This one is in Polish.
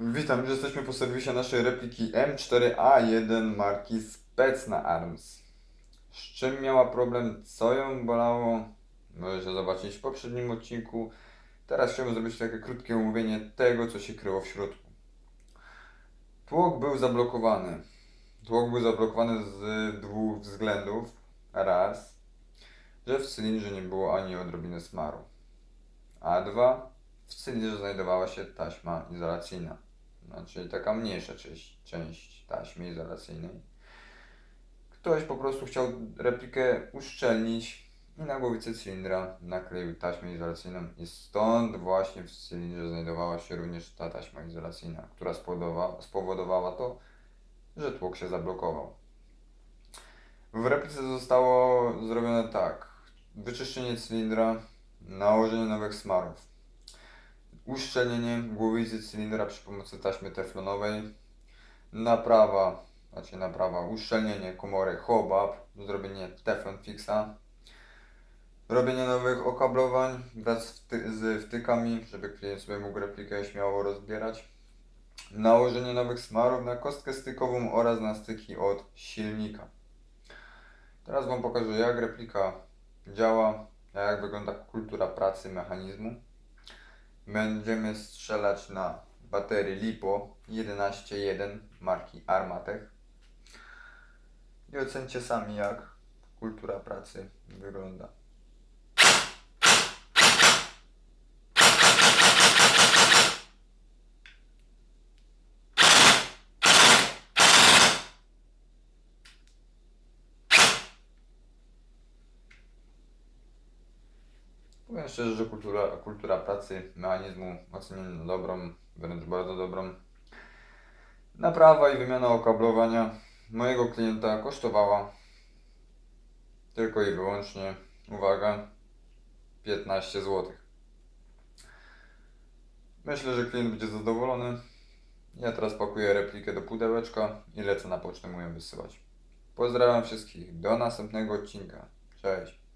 Witam, już jesteśmy po serwisie naszej repliki M4A1 marki Specna Arms. Z czym miała problem, co ją bolało, możecie zobaczyć w poprzednim odcinku. Teraz chciałbym zrobić takie krótkie omówienie tego, co się kryło w środku. Tłok był zablokowany. Tłok był zablokowany z dwóch względów. Raz, że w cylindrze nie było ani odrobiny smaru. A dwa, w cylindrze znajdowała się taśma izolacyjna. Czyli taka mniejsza część, część taśmy izolacyjnej. Ktoś po prostu chciał replikę uszczelnić i na głowicę cylindra nakleił taśmę izolacyjną i stąd właśnie w cylindrze znajdowała się również ta taśma izolacyjna, która spowodowała, spowodowała to, że tłok się zablokował. W replice zostało zrobione tak. Wyczyszczenie cylindra, nałożenie nowych smarów, uszczelnienie głowicy cylindra przy pomocy taśmy teflonowej, naprawa, znaczy naprawa, uszczelnienie komory hobab, zrobienie teflon fixa, robienie nowych okablowań wraz wty- z wtykami, żeby klient sobie mógł replikę śmiało rozbierać, nałożenie nowych smarów na kostkę stykową oraz na styki od silnika. Teraz Wam pokażę jak replika działa, jak wygląda kultura pracy mechanizmu. Będziemy strzelać na baterii LiPo 11.1 marki Armatech. I ocencie sami jak kultura pracy wygląda. Powiem szczerze, że kultura, kultura pracy mechanizmu ocenię na dobrą, wręcz bardzo dobrą. Naprawa i wymiana okablowania mojego klienta kosztowała tylko i wyłącznie, uwaga, 15 zł. Myślę, że klient będzie zadowolony. Ja teraz pakuję replikę do pudełeczka i lecę na pocztę mu wysyłać. Pozdrawiam wszystkich. Do następnego odcinka. Cześć.